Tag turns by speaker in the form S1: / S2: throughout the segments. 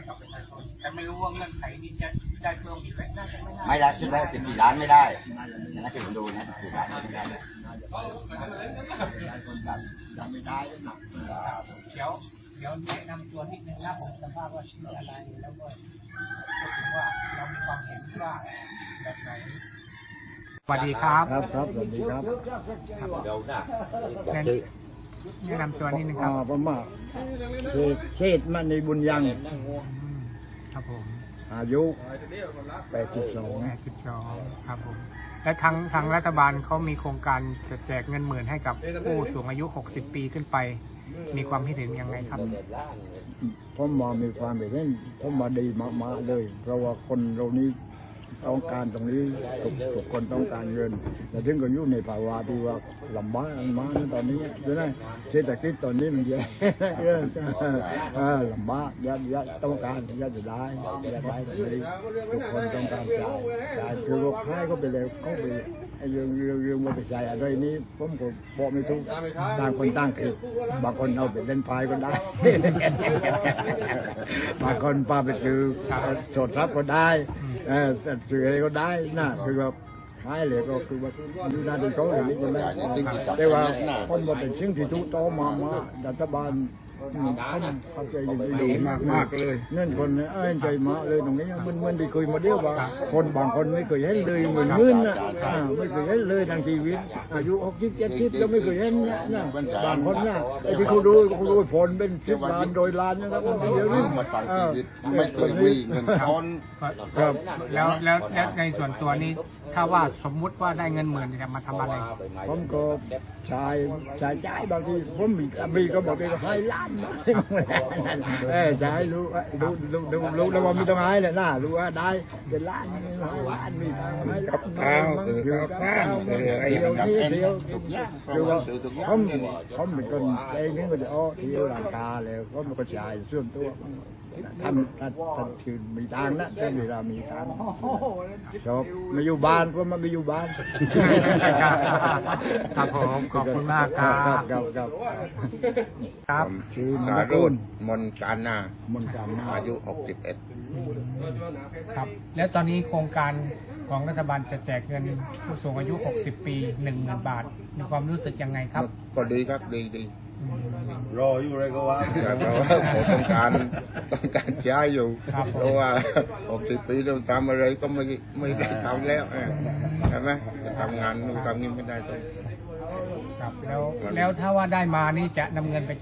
S1: ให้กับประชาชนแต่ไม่รู้ว่าเงื่อนไขนี้จะได้เพิ่มอีกไหมน่าจะไม่ได้
S2: ไม่ได้ขึ้นได้สิบสี่ล้านไม่ได้อย่างนั้นที่ผมดูนะสิบสี่ล้านไม่ได้
S3: ยังไม่ได้หนัก
S1: เดี๋ยวเดี๋ยวแนะนำตัวนิดนึงนะผมสัมภาษณ์ว่าชื่ออะไรแล้วก็พูดถึงว่าเรามีความเห็นว่าแบบไหนสวัสดีครับ
S3: ครับครับสวัสดีครับ
S1: แนะ แนะนำตัวนิดนึงค
S3: อ่า
S1: รับ
S3: ผมว่าเชษเชษมันในบุญยัง
S1: อืมครับผม
S3: อายุ82
S1: แปดสิบสองครับผม และทางทางรัฐบาลเขามีโครงการจะแจกเงินหมื่นให้กับผู้สูงอายุ 60 ปีขึ้นไป มีความคิดเห็นยังไงครับ
S3: ผมมามีความเห็นผมมาดีมากๆเลย เพราะว่าคนเรานี้ ต้องการตรงนี้ทุกทุกคนต้องการเงิน แต่ถึงก็อยู่ในภาวะที่ว่าลำบากมากตอนนี้ใช่ไหมเศรษฐกิจตอนนี้มันแย่เออลำบากยัดยัดต้องการยัดจะได้ยัดได้ตรงนี้ทุกคนต้องการจ่ายจ่ายคือว่าค่ายก็ไปเลยเขาไปไอ้เรื่องเรื่องเรื่องว่าไปใช้อะไรนี้ผมก็บอกไม่ถูกต่างคนต่างคิดบางคนเอาไปเล่นไฟก็ได้บางคนพาไปซื้อโสดรับก็ได้ เออสื่ออะไรก็ได้นะคือว่าหายเลยก็คือว่าอยู่น้าที่เขาอย่างนี้ก็ได้แต่ว่าคนบอกเป็นสิ่งที่ถูกต้องมามารัฐบาลเข้าใจอย่างดีมากมากเลยนั่นคนเนี่ยเอ้ยใจมากเลยตรงนี้มันมันได้คุยมาเดียวว่าคนบางคนไม่เคยเห็นเลยเหมือนเงินนะอ่าไม่เคย เห็นเลยทางชีวิต อายุหกสิบเจ็ดสิบแล้วไม่เคยเห็นนะนะบางคนนะไอ้ที่เขาดูเขาดูผลเป็นสิบล้านโดยล้านนะครับคนเดียวนี่
S4: มาตั้งชีวิตไม่เคยวิ่งเงินทอน
S3: ครับ
S1: แล้วแล้วแล้วในส่วนตัวนี้ ถ้าว่าสมมุติว่าได้เงินหมื่นจะมาทำอะไร
S3: ผมก็ชายชายจ่ายบางทีผมมีมีก็บอกว่าให้ล้านนะเออจะให้รู้รู้รู้รู้รู้แล้วว่าไม่ต้องให้เลยนะรู้ว่าได้เป็นล้านนี่ล้านมีทางให้กับข้าวเดี๋ยวข้าวเดี๋ยวไอ้เดี๋ยวนี้เดี๋ยวคือว่าผมผมเป็นคนใจนี้ก็จะอ้อเที่ยวราคาแล้วก็มันก็จ่ายส่วนตัว ทำถ้าถ้าถือมีทางนะถ้าเวลามีทางชอบมาอยู่บ้านก็มาไม่อยู่บ้าน
S1: ครับผมขอบคุณมากครับ
S3: ครับครับครับชื่อ
S4: สารุนมนการนา
S3: มนต์การนา
S4: อายุ61
S1: ครับ แล้วตอนนี้โครงการของรัฐบาลจะแจกเงินผู้สูงอายุ 60 ปี 1 0,000 บาท มีความรู้สึกยังไงครับ
S4: ก็ดีครับ ดีดี
S2: รออยู่เลยก็ว่า
S4: แต่ว่าผมต้องการต้องการใช้อยู่
S1: ครับผม
S4: เพราะว่า60ปีเราทำอะไรก็ไม่ไม่ได้ทำแล้วเออใช่ไหมจะทำงานนู่นทำนี่ไม่ได้ต้อง
S1: ครับแล้วแล้วถ้าว่าได้มานี่จะนำเงินไป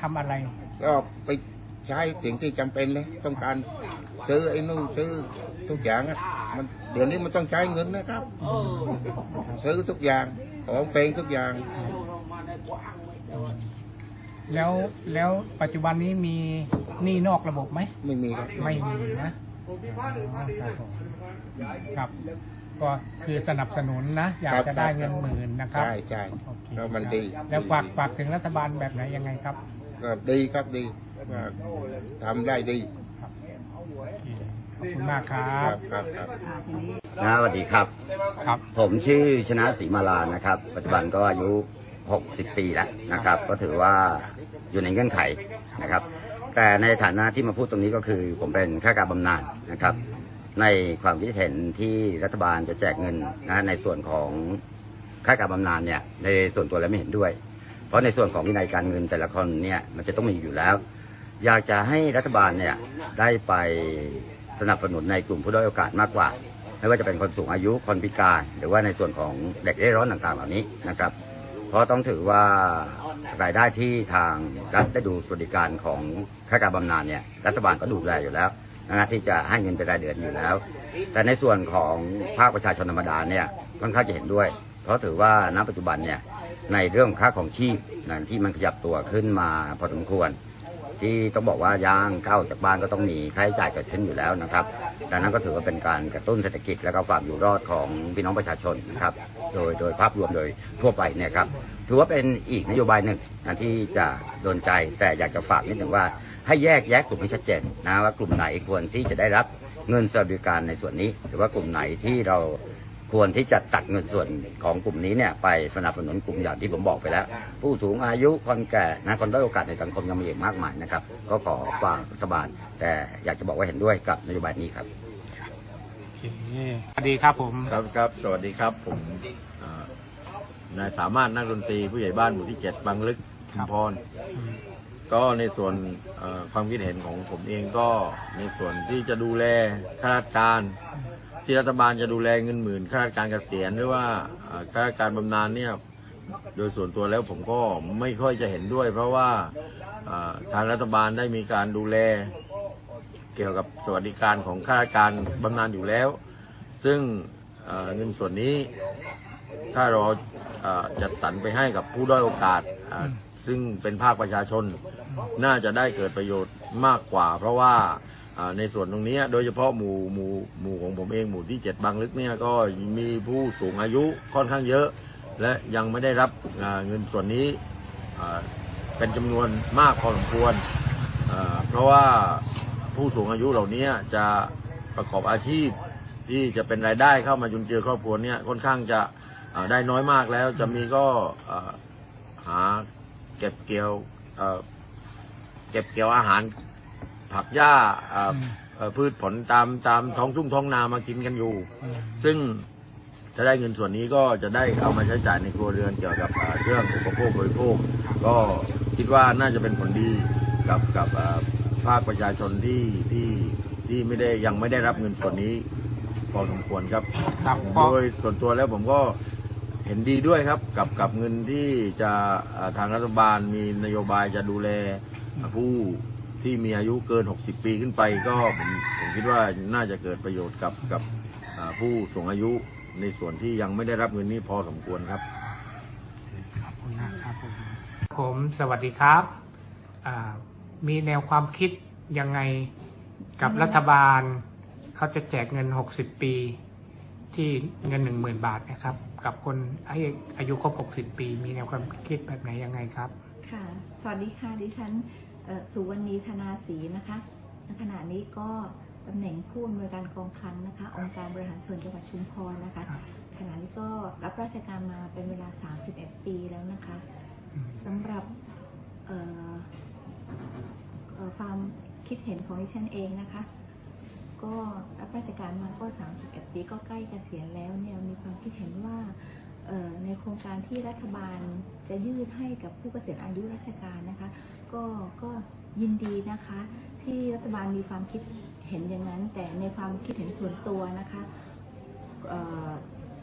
S1: ทำอะไร
S4: ก็ไปใช้สิ่งที่จำเป็นเลยต้องการซื้อไอ้นู่นซื้อทุกอย่างอะมันเดี๋ยวนี้มันต้องใช้เงินนะครับซื้อทุกอย่างของเพลงทุกอย่าง
S1: แล้วแล้วปัจจุบันนี้มีหนี้นอกระบบไหม
S4: ไม่มีครับ
S1: ไม่มีนะครับผมครับ ก็คือสนับสนุนนะ อยากจะได้เงินหมื่นนะครับ
S4: ใช่ใช่
S1: โอเค
S4: แล้วมันดี
S1: แล้วฝากฝากถึงรัฐบาลแบบไหนยังไงครับ
S4: ก็ดีครับดีว่าทำได้ดี
S1: ครับโอเคขอบคุณมากครั
S4: ครับบครับครับ
S2: นะสวัสดีครับ
S1: ครับ
S2: ผมชื่อชนะศรีมาลานะครับ ปัจจุบันก็อายุ 60 ปีแล้วนะครับ ก็ถือว่า อยู่ในเงื่อนไขนะครับ แต่ในฐานะที่มาพูดตรงนี้ก็คือ ผมเป็นข้าการบำนาญนะครับ ในความคิดเห็นที่รัฐบาลจะแจกเงินนะในส่วนของข้าการบำนาญเนี่ยในส่วนตัวแล้วไม่เห็นด้วย เพราะในส่วนของวินัยการเงินแต่ละคนเนี่ยมันจะต้องมีอยู่แล้ว อยากจะให้รัฐบาลเนี่ยได้ไปสนับสนุนในกลุ่มผู้ด้อยโอกาสมากกว่า ไม่ว่าจะเป็นคนสูงอายุคนพิการ หรือว่าในส่วนของเด็กเร่ร่อนต่างๆ เหล่านี้นะครับ เพราะต้องถือว่ารายได้ที่ทางรัฐได้ดูสวัสดิการของข้าราชการบำนาญเนี่ยรัฐบาลก็ดูแลอยู่แล้วนะที่จะให้เงินเป็นรายเดือนอยู่แล้ว แต่ในส่วนของภาคประชาชนธรรมดาเนี่ยค่อนข้างจะเห็นด้วย เพราะถือว่าณปัจจุบันเนี่ยในเรื่องค่าของชีพนะที่มันขยับตัวขึ้นมาพอสมควร ที่ต้องบอกว่าย่างก้าจากบ้านก็ต้องมีค่าใช้จ่ายเกิดขึ้นอยู่แล้วนะครับ ดังนั้นก็ถือว่าเป็นการกระตุ้นเศรษฐกิจและก็ความอยู่รอดของพี่น้องประชาชนนะครับ โดยโดยภาพรวมโดยทั่วไปเนี่ยครับ ถือว่าเป็นอีกนโยบายหนึ่งนะที่จะโดนใจแต่อยากจะฝากนิดหนึ่งว่า ให้แยกแยะกลุ่มให้ชัดเจนนะว่ากลุ่มไหนควรที่จะได้รับเงินสวัสดิการในส่วนนี้ หรือว่ากลุ่มไหนที่เรา ควรที่จะตัดเงินส่วนของกลุ่มนี้เนี่ยไปสนับสนุนกลุ่มอย่างที่ผมบอกไปแล้ว ผู้สูงอายุคนแก่นะคนด้อยโอกาสในสังคมยังมีอีกมากมายนะครับ ก็ขอฝากรัฐบาล แต่อยากจะบอกว่าเห็นด้วยกับนโยบายนี้ครับ
S1: โอเคสวัสดีครับผม
S5: ครับครับ สวัสดีครับผมเอ่อนายสามารถนักดนตรีผู้ใหญ่บ้านหมู่ที่เจ็ดบางลึกชุมพร
S1: อืม
S5: ก็ในส่วนเอ่อความคิดเห็นของผมเองก็ในส่วนที่จะดูแลข้าราชการ ที่รัฐบาลจะดูแลเงินหมื่นข้าราชการเกษียณหรือว่าเอ่อข้าราชการบำนาญเนี่ยโดยส่วนตัวแล้วผมก็ไม่ค่อยจะเห็นด้วย เพราะว่าทางรัฐบาลได้มีการดูแล เกี่ยวกับสวัสดิการของข้าราชการบำนาญอยู่แล้ว ซึ่งเงินส่วนนี้ถ้าเราจัดสรรไปให้กับผู้ด้อยโอกาส ซึ่งเป็นภาคประชาชน น่าจะได้เกิดประโยชน์มากกว่า เพราะว่า ในส่วนตรงนี้โดยเฉพาะหมู่หมู่หมู่ของผมเองหมู่ที่เจ็ดบางลึกเนี่ยก็มีผู้สูงอายุค่อนข้างเยอะ และยังไม่ได้รับเงินส่วนนี้เป็นจำนวนมากพอสมควร เพราะว่าผู้สูงอายุเหล่านี้จะประกอบอาชีพที่จะเป็นรายได้เข้ามาจุนเจือครอบครัวเนี่ยค่อนข้างจะได้น้อยมากแล้ว จะมีก็หาเก็บเกี่ยวเก็บเกี่ยวอาหาร ผักหญ้าเอ่อเอ่อพืชผลตามตามท้องทุ่งท้องนามากินกันอยู่
S1: อืม
S5: ซึ่งถ้าได้เงินส่วนนี้ก็จะได้เอามาใช้จ่ายในครัวเรือนเกี่ยวกับอ่าเรื่องอุปโภคบริโภค ก็คิดว่าน่าจะเป็นผลดีกับกับอ่าภาคประชาชนที่ที่ที่ไม่ได้ยังไม่ได้รับเงินส่วนนี้พอสมควรครับ
S1: ครับเพราะ
S5: โดยส่วนตัวแล้วผมก็เห็นดีด้วยครับกับกับเงินที่จะอ่าทางรัฐบาลมีนโยบายจะดูแลผู้ ที่มีอายุเกิน 60 ปีขึ้นไปก็ผมผมคิดว่าน่าจะเกิดประโยชน์กับกับอ่าผู้สูงอายุในส่วนที่ยังไม่ได้รับเงินนี้พอสมควรครับ
S1: ขอบคุณนะครับผมผมสวัสดีครับอ่ามีแนวความคิดยังไงกับรัฐบาลเขาจะแจกเงิน 60 ปีที่เงิน 1 0,000 บาทนะครับ กับคนอายุอายุครบ 60 ปี มีแนวความคิดแบบไหนยังไงครับ
S6: ค่ะ สวัสดีค่ะดิฉันเอ่อ สุวรรณีธนาศรีนะคะในขณะนี้ก็ตำแหน่งผู้อำนวยการกองคลังนะคะ องค์การบริหารส่วนจังหวัดชุมพรนะคะ
S1: ครับ
S6: ขณะนี้ก็รับราชการมาเป็นเวลา 31 ปีแล้วนะคะสำหรับเอ่อเอ่อความคิดเห็นของดิฉันเองนะคะ ก็รับราชการมาก็ 31 ปีก็ใกล้เกษียณแล้วเนี่ยมีความคิดเห็นว่าเอ่อ ในโครงการที่รัฐบาลจะยื่นให้กับผู้เกษียณอายุราชการนะคะ ก็ก็ยินดีนะคะ ที่รัฐบาลมีความคิดเห็นอย่างนั้น แต่ในความคิดเห็นส่วนตัวนะคะเออ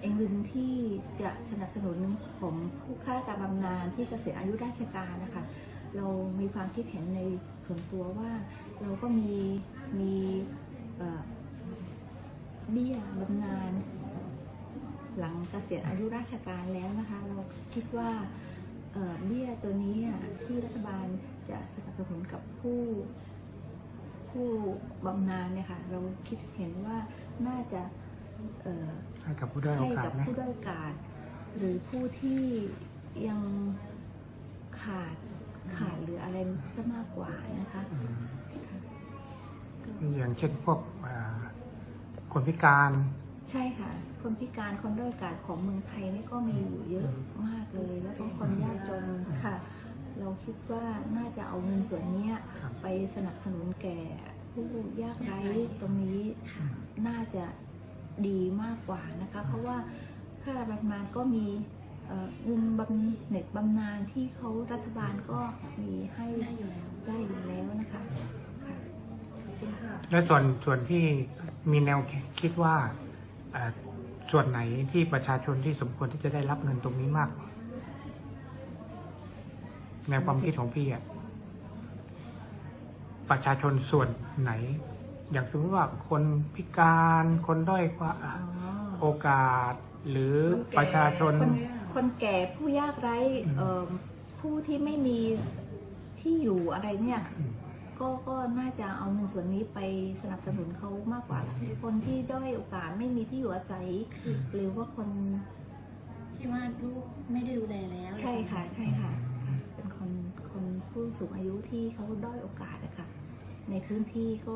S6: เองเงินที่จะสนับสนุนผมผู้ข้าราชการบำนาญที่เกษียณอายุราชการนะคะเรามีความคิดเห็นในส่วนตัวว่าเราก็มีมีเบี้ยบำนาญ หลังเกษียณอายุราชการแล้วนะคะ เราคิดว่าเบี้ยตัวนี้ที่รัฐบาลจะสนับสนุนกับผู้ผู้บำนาญเนี่ยค่ะเราคิดเห็นว่าน่าจะ
S1: ให้กับผู้ด้อยโอกาสนะ
S6: ผู้ด้อยโอกาส หรือผู้ที่ยังขาดขาดหรืออะไรซะมากกว่านะคะ
S1: อย่างเช่นพวกคนพิการ
S6: ใช่ค่ะ คนพิการคนด้อยโอกาสของเมืองไทยนี่ก็มีอยู่เยอะมากเลย แล้วก็คนยากจนค่ะ เราคิดว่าน่าจะเอาเงินส่วนเนี้ย
S1: ครับ
S6: ไปสนับสนุนแก่ผู้ยากไร้ตรงนี้น่าจะดีมากกว่านะคะ เพราะว่าข้าราชการบำนาญก็มีเอ่อเงินบำเหน็จบำนาญที่เขารัฐบาลก็มีให้ได้อยู่แล้วนะคะค่ะขอบคุณค่ะ
S1: และส่วนส่วนที่มีแนวคิดว่าเอ่อ ส่วนไหนที่ประชาชนที่สมควรที่จะได้รับเงินตรงนี้มากในความคิดของพี่อะประชาชนส่วนไหน อย่างสมมติว่าคนพิการคนด้อยกว่า
S6: อ๋อ
S1: โอกาส หรือประชาชน
S6: คนคนแก่ผู้ยากไร้
S1: อืม
S6: เอ่อผู้ที่ไม่มีที่อยู่อะไรเนี่ย
S1: อืม
S6: ก็ก็น่าจะเอาเงินส่วนนี้ไปสนับสนุนเขามากกว่าคนที่ด้อยโอกาสไม่มีที่อยู่อาศัยหรือว่าคน
S7: ที่ว่าลูกไม่ได้ดูแลแล้ว
S6: ใช่ค่ะ ใช่ค่ะเป็นคนคนผู้สูงอายุที่เขาด้อยโอกาสอะค่ะในพื้นที่ก็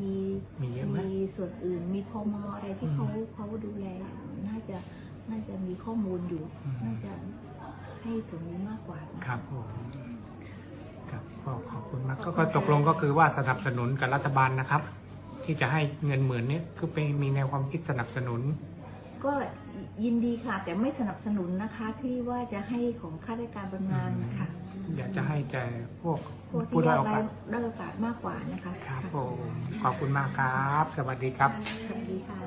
S6: มี
S1: มีเยอะไหม
S6: ส่วนอื่น มีพมอะไรที่เขาเขาดูแลน่าจะน่าจะมีข้อมูลอยู่ น่าจะให้ตรงนี้มากกว่านะะ
S1: ครับผม ครับก็ขอบคุณมากก็ก็ตกลงก็คือว่าสนับสนุนกับรัฐบาลนะครับ ที่จะให้เงินหมื่นนี้คือไปมีแนวความคิดสนับสนุน
S6: ก็ยินดีค่ะ แต่ไม่สนับสนุนนะคะที่ว่าจะให้ของข้าราชการบำนาญค่ะ
S1: อยากจะให้แต่พวก
S6: พวก
S1: ผู้
S6: ที่
S1: ด้อย
S6: ได้
S1: โอกาส
S6: ได้โอกาสมากกว่านะคะ
S1: ครับะผมขอบคุณมากครับ สวัสดีครับ
S6: สวัสดีค่ะ